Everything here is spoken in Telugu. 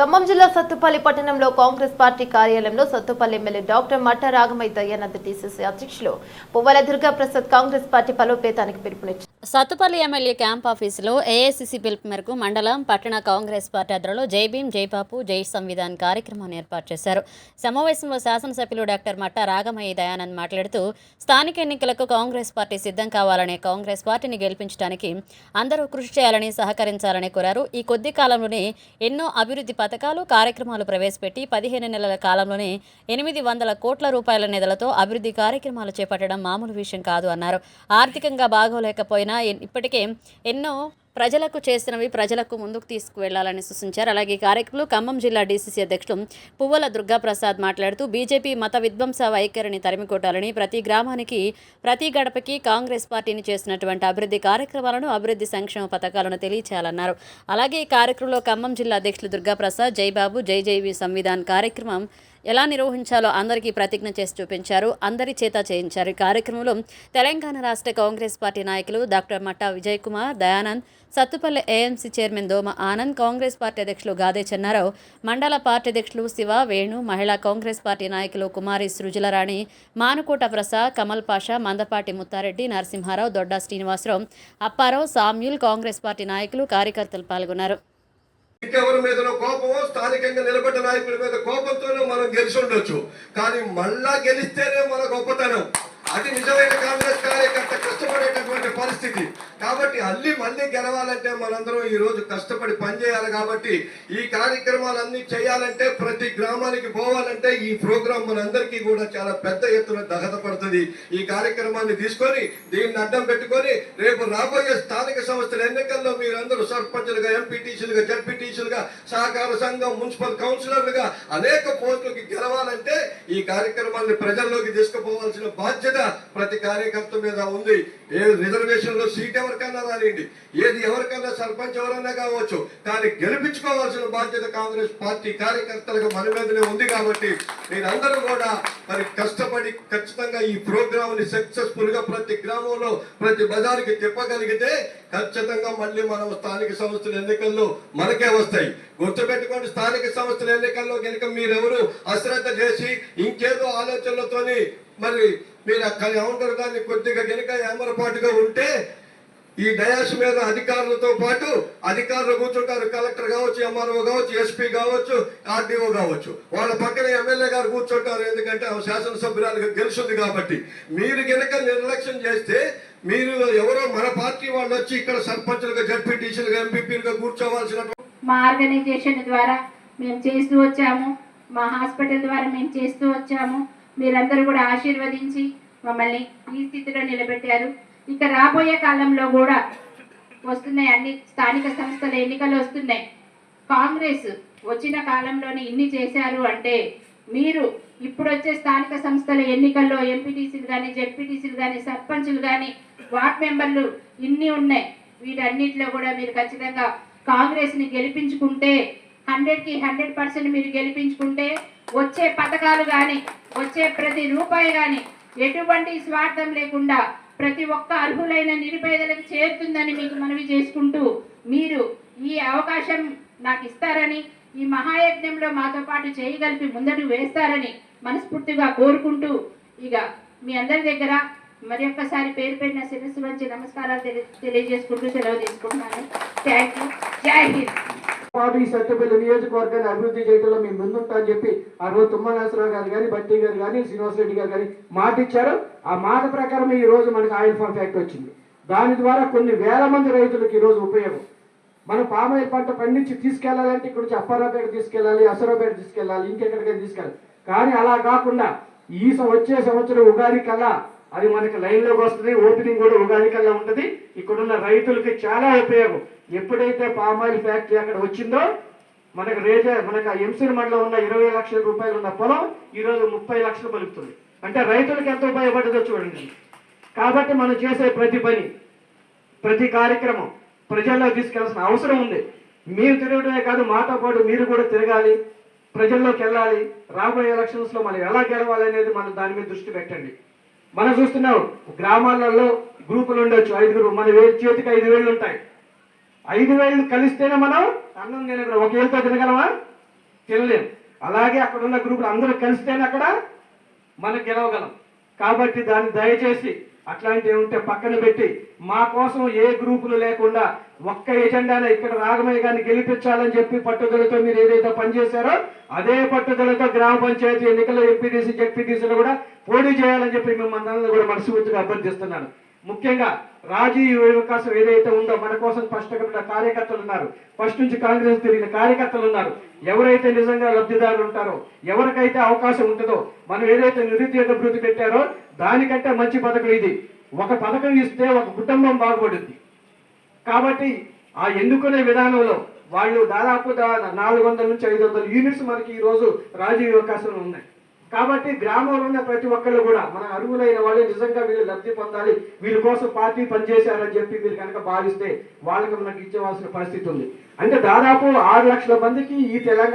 ఖమ్మం జిల్లా సత్తుపల్లి పట్టణంలో కాంగ్రెస్ పార్టీ కార్యాలయంలో సత్తుపల్లి ఎమ్మెల్యే డాక్టర్ మట్ట రాఘమయ్య దయానంద టీసీసీ అధ్యక్షులు పువ్వల దుర్గాప్రసాద్ కాంగ్రెస్ పార్టీ బలోపేతానికి పిలుపునిచ్చారు. సత్తుపల్లి ఎమ్మెల్యే క్యాంప్ ఆఫీసులో ఏఐసిసి పిలుపు మేరకు మండలం పట్టణ కాంగ్రెస్ పార్టీ ఆధ్వర్యంలో జై భీం జై జై సంవిధాన్ కార్యక్రమాన్ని ఏర్పాటు చేశారు. సమావేశంలో శాసనసభ్యులు డాక్టర్ మట్టా రాగమయ్య దయానంద్ మాట్లాడుతూ స్థానిక ఎన్నికలకు కాంగ్రెస్ పార్టీ సిద్ధం కావాలని కాంగ్రెస్ పార్టీని గెలిపించడానికి అందరూ కృషి చేయాలని సహకరించాలని కోరారు. ఈ కొద్ది కాలంలోనే ఎన్నో అభివృద్ధి పథకాలు కార్యక్రమాలు ప్రవేశపెట్టి పదిహేను నెలల కాలంలోనే ఎనిమిది వందల కోట్ల రూపాయల నిధులతో అభివృద్ధి కార్యక్రమాలు చేపట్టడం మామూలు విషయం కాదు అన్నారు. ఆర్థికంగా బాగోలేకపోయినా ఆయన ఇప్పటికే ఎన్నో ప్రజలకు చేసినవి ప్రజలకు ముందుకు తీసుకువెళ్ళాలని సూచించారు. అలాగే కార్యక్రమంలో ఖమ్మం జిల్లా డీసీసీ అధ్యక్షుడు పువ్వల దుర్గాప్రసాద్ మాట్లాడుతూ బీజేపీ మత విధ్వంస వైఖరిని తరిమికొట్టాలని ప్రతి గ్రామానికి ప్రతి గడపకి కాంగ్రెస్ పార్టీని చేసినటువంటి అభివృద్ధి కార్యక్రమాలను అభివృద్ధి సంక్షేమ పథకాలను తెలియచేయాలన్నారు. అలాగే ఈ కార్యక్రమంలో ఖమ్మం జిల్లా అధ్యక్షులు దుర్గాప్రసాద్ జైబాబు జై జైవి సంవిధాన్ కార్యక్రమం ఎలా నిర్వహించాలో అందరికీ ప్రతిజ్ఞ చేసి చూపించారు అందరి చేత చేయించారు ఈ కార్యక్రమంలో తెలంగాణ రాష్ట్ర కాంగ్రెస్ పార్టీ నాయకులు doctor Matta Vijay Kumar Dayanand Sathupalli AMC chairman Doma Anand Congress party అధ్యక్షులు గాదే చెన్నారావు మండల పార్టీ అధ్యక్షులు శివ వేణు మహిళా కాంగ్రెస్ పార్టీ నాయకులు కుమారి సృజలరాణి మానుకోట ప్రసాద్ కమల్ పాషా మందపాటి ముత్తారెడ్డి నరసింహారావు దొడ్డా శ్రీనివాసరావు అప్పారావు సామ్యూల్ కాంగ్రెస్ పార్టీ నాయకులు కార్యకర్తలు పాల్గొన్నారు. ఇంకెవరి మీదనో కోపమో స్థానికంగా నిలబడ్డ నాయకుడి మీద కోపంతోనే మనం గెలిచి ఉండొచ్చు. కానీ మళ్ళా గెలిస్తేనే మన గొప్పతనం. అది నిజమైన కాంగ్రెస్ కార్యకర్త కష్టపడేటటువంటి పరిస్థితి. కాబట్టి అల్లి మళ్ళీ గెలవాలంటే మనందరం ఈ రోజు కష్టపడి పనిచేయాలి కాబట్టి ఈ కార్యక్రమాలన్నీ చేయాలంటే ప్రతి గ్రామానికి పోవాలంటే ఈ ప్రోగ్రాం మనందరికీ కూడా చాలా పెద్ద ఎత్తున దహదపడుతుంది ఈ కార్యక్రమాన్ని తీసుకొని దీన్ని అడ్డం పెట్టుకొని రేపు రాబోయే స్థానిక సంస్థల ఎన్నికల్లో మీరందరూ సర్పంచులుగా ఎంపీటీసీలుగా జడ్పీటీసీలుగా సహకార సంఘం మున్సిపల్ కౌన్సిలర్లుగా అనేక పోస్టులకి గెలవాలంటే ఈ కార్యక్రమాన్ని ప్రజల్లోకి తీసుకుపోవాల్సిన బాధ్యత ప్రతి కార్యకర్త మీద ఉంది. ఏ రిజర్వేషన్లో సీట్ సీట్ ఎవరికన్నా రానివ్వండి ఏది ఎవరికన్నా సర్పంచ్ ఎవరన్నా కావచ్చు కానీ గెలిపించుకోవాల్సిన బాధ్యత కాంగ్రెస్ పార్టీ కార్యకర్తలకు మన మీదనే ఉంది కాబట్టి మీరందరూ కూడా మరి కష్టపడి ఖచ్చితంగా ఈ ప్రోగ్రామ్ని సక్సెస్ఫుల్గా ప్రతి గ్రామంలో ప్రతి బజార్కి తిప్పగలిగితే ఖచ్చితంగా మళ్ళీ మనం స్థానిక సంస్థల ఎన్నికల్లో మనకే వస్తాయి. గుర్తుపెట్టుకోండి స్థానిక సంస్థల ఎన్నికల్లో కనుక మీరెవరు అశ్రద్ధ చేసి ఇంకేదో ఆలోచనలతోని మరి మీరు అక్కడ ఏమంటారు దాన్ని కొద్దిగా కనుక ఏమరపాటుగా ఉంటే ఈ డయాస్ మీద అధికారులతో పాటు అధికారులు కూర్చుంటారు. కలెక్టర్ కావచ్చు ఎంఆర్ఓ కావచ్చు ఎస్పీ కావచ్చు ఆర్డీఓ కావచ్చు. వాళ్ళ పక్కన ఎమ్మెల్యే గారు కూర్చుంటారు. ఎందుకంటే ఆమె శాసనసభ్యురాలుగా గెలుస్తుంది కాబట్టి. మీరు గనక నిర్లక్ష్యం చేస్తే మీరు ఎవరో మన పార్టీ వాళ్ళు వచ్చి ఇక్కడ సర్పంచులుగా జడ్పీటీసీలుగా ఎంపీపీలుగా కూర్చోవాల్సిన మా ఆర్గనైజేషన్ ద్వారా మేము చేస్తూ వచ్చాము. మా హాస్పిటల్ ద్వారా మేము చేస్తూ వచ్చాము. మీరందరూ కూడా ఆశీర్వదించి మమ్మల్ని ఈ స్థితిలో నిలబెట్టారు. ఇక రాబోయే కాలంలో కూడా వస్తున్నాయి అన్ని స్థానిక సంస్థల ఎన్నికలు వస్తున్నాయి. కాంగ్రెస్ వచ్చిన కాలంలోనే ఇన్ని చేశారు అంటే మీరు ఇప్పుడు వచ్చే స్థానిక సంస్థల ఎన్నికల్లో ఎంపీటీసీలు కానీ జెడ్పీటీసీలు కానీ సర్పంచులు కానీ వార్డ్ మెంబర్లు ఇన్ని ఉన్నాయి. వీటన్నిటిలో కూడా మీరు ఖచ్చితంగా కాంగ్రెస్ని గెలిపించుకుంటే హండ్రెడ్కి హండ్రెడ్ పర్సెంట్ మీరు గెలిపించుకుంటే వచ్చే పథకాలు కానీ వచ్చే ప్రతి రూపాయి కానీ ఎటువంటి స్వార్థం లేకుండా ప్రతి ఒక్క అర్హులైన నిరుపేదలకు చేరుతుందని మీకు మనవి చేసుకుంటూ మీరు ఈ అవకాశం నాకు ఇస్తారని ఈ మహాయజ్ఞంలో మాతో పాటు చేయగలిపి ముందడు వేస్తారని మనస్ఫూర్తిగా కోరుకుంటూ ఇక మీ అందరి దగ్గర మరి ఒక్కసారి పేరు పెట్టిన శిరస్సు మంచి నమస్కారాలు తెలి తెలియజేసుకుంటూ సెలవు తీసుకుంటున్నాను. థ్యాంక్ యూ జై హింద్ పాటు ఈ సత్యపల్లి నియోజకవర్గాన్ని అభివృద్ధి చేయడంలో మేము ముందుంటా అని చెప్పి ఆ రోజు తుమ్మనాశ్వరరావు గారు కానీ బట్టి గారు కానీ శ్రీనివాసరెడ్డి గారు కానీ మాట ఇచ్చారు ఆ మాట ప్రకారం ఈరోజు మనకి ఆయిల్ ఫామ్ ఫ్యాక్టరీ వచ్చింది. దాని ద్వారా కొన్ని వేల మంది రైతులకు ఈరోజు ఉపయోగం. మనం పామాయిల్ పంట పండించి తీసుకెళ్ళాలంటే ఇక్కడ నుంచి అప్పారాపేట తీసుకెళ్ళాలి అసరాపేట తీసుకెళ్ళాలి ఇంకెక్కడికైనా తీసుకెళ్ళాలి. కానీ అలా కాకుండా ఈ వచ్చే సంవత్సరం ఉగాది కల్లా అది మనకి లైన్లోకి వస్తుంది ఓపెనింగ్ కూడా ఉగాది కల్లా ఉంటుంది. ఇక్కడున్న రైతులకి చాలా ఉపయోగం. ఎప్పుడైతే పామాయిల్ ఫ్యాక్టరీ అక్కడ వచ్చిందో మనకు రేజే మనకు ఆ ఎంసీర్ మండలం ఉన్న ఇరవై లక్షల రూపాయలు ఉన్న పొలం ఈరోజు ముప్పై లక్షలు పలుకుతుంది. అంటే రైతులకు ఎంత ఉపయోగపడదో చూడండి. కాబట్టి మనం చేసే ప్రతి పని ప్రతి కార్యక్రమం ప్రజల్లో తీసుకెళ్ళాల్సిన అవసరం ఉంది. మీరు తిరగడమే కాదు మాతో పాటు మీరు కూడా తిరగాలి ప్రజల్లోకి వెళ్ళాలి. రాబోయే ఎలక్షన్స్లో మనం ఎలా గెలవాలి అనేది మనం దాని మీద దృష్టి పెట్టండి. మనం చూస్తున్నాం గ్రామాలలో గ్రూపులు ఉండొచ్చు ఐదుగురు. మన వే- చేతికి ఐదు వేళ్ళు ఉంటాయి. ఐదు వేళ్ళు కలిస్తేనే మనం అన్నం తినగలం. ఒక వేలుతో తినగలమా? తినలేం. అలాగే అక్కడ ఉన్న గ్రూపులు అందరూ కలిస్తేనే అక్కడ మనం గెలవగలం. కాబట్టి దాన్ని దయచేసి అట్లాంటివి ఉంటే పక్కన పెట్టి మా కోసం ఏ గ్రూపులు లేకుండా ఒక్క ఎజెండానే ఇక్కడ రాగమయ్య గారిని గెలిపించాలని చెప్పి పట్టుదలతో మీరు ఏదైతే పనిచేశారో అదే పట్టుదలతో గ్రామ పంచాయతీ ఎన్నికల్లో ఎంపీటీసీ జెడ్పీటీసీలు కూడా పోటీ చేయాలని చెప్పి మిమ్మల్ని కూడా మనస్ఫూర్తిగా అభ్యర్థిస్తున్నాను. ముఖ్యంగా రాజీ అవకాశం ఏదైతే ఉందో మన కోసం స్పష్టమైన కార్యకర్తలు ఉన్నారు. ఫస్ట్ నుంచి కాంగ్రెస్ తిరిగిన కార్యకర్తలు ఉన్నారు. ఎవరైతే నిజంగా లబ్ధిదారులు ఉంటారో ఎవరికైతే అవకాశం ఉంటుందో మనం ఏదైతే నిరుద్యోగ భృతి పెట్టారో దానికంటే మంచి పథకం ఇది. ఒక పథకం ఇస్తే ఒక కుటుంబం బాగుపడుద్ది. కాబట్టి ఆ ఎన్నుకునే విధానంలో వాళ్ళు దాదాపు నాలుగు వందల నుంచి ఐదు వందల యూనిట్స్ మనకి ఈ రోజు రాజీవ్ అవకాశంలో ఉన్నాయి. కాబట్టి గ్రామంలో ఉన్న ప్రతి ఒక్కళ్ళు కూడా మన అర్హులైన వాళ్ళు నిజంగా వీళ్ళు లబ్ధి పొందాలి వీళ్ళ కోసం పార్టీ పనిచేశారని చెప్పి మీరు కనుక భావిస్తే వాళ్ళకి మనకి ఇచ్చేవాల్సిన పరిస్థితి ఉంది. అంటే దాదాపు ఆరు లక్షల మందికి ఈ తెలంగాణ